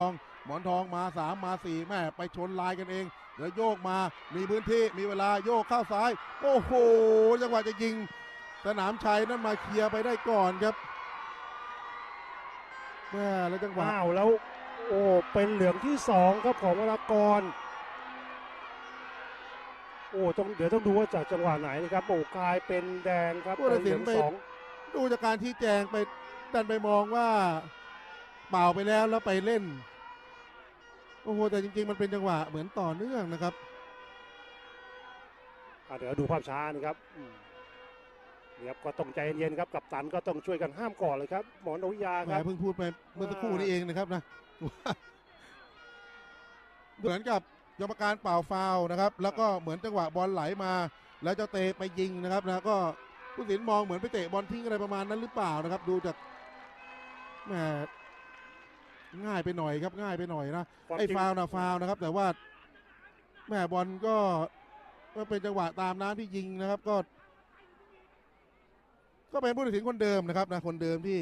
ทองหมอนทองมาสามมาสี่แม่ไปชนลายกันเอง เดี๋ยวโยกมามีพื้นที่มีเวลาโยกเข้าซ้าย โอ้โห จังหวะจะยิง สนามชัยนั้นมาเคลียร์ไปได้ก่อนครับแม่แล้วจังหวะว้าวแล้ว โอ้เป็นเหลืองที่สองครับของวรากร โอ้ต้องเดี๋ยวต้องดูว่าจากจังหวะไหนนะครับโอ้กลายเป็นแดงครับผู้ตัดสินเป็นเหลืองสองดูจากการที่แจงไปดันไปมองว่า เป่าไปแล้วแล้วไปเล่น โอ้โห แต่จริง ๆ มันเป็นจังหวะเหมือนต่อเนื่องนะครับอะเดี๋ยวดูภาพช้านะครับอืมนี่ครับก็ต้องใจเย็นๆครับกับตันก็ต้องช่วยกันห้ามก่อนเลยครับ หมอนวิยาแหมครับ เพิ่งพูดไปเมื่อสักครู่นี้เองนะครับนะว่าเหมือนกับกรรมการเป่าฟาวล์นะครับ แล้วก็เหมือนจังหวะบอลไหลมา แล้วเจ้าเตไปยิงนะครับนะก็ผู้ตัดสินมองเหมือนไปเตะบอลทิ้งอะไรประมาณนั้นหรือเปล่านะครับ ดูจากแหม ง่ายไปหน่อยครับง่ายไปหน่อยนะความไอ้จริงฟาวล์นะฟาวล์นะครับ แต่ว่าแหม่บอลก็ก็เป็นจังหวะตามน้ำที่ยิงนะครับก็ ก็เป็นผู้ตัดสินคนเดิมนะครับนะคนเดิมที่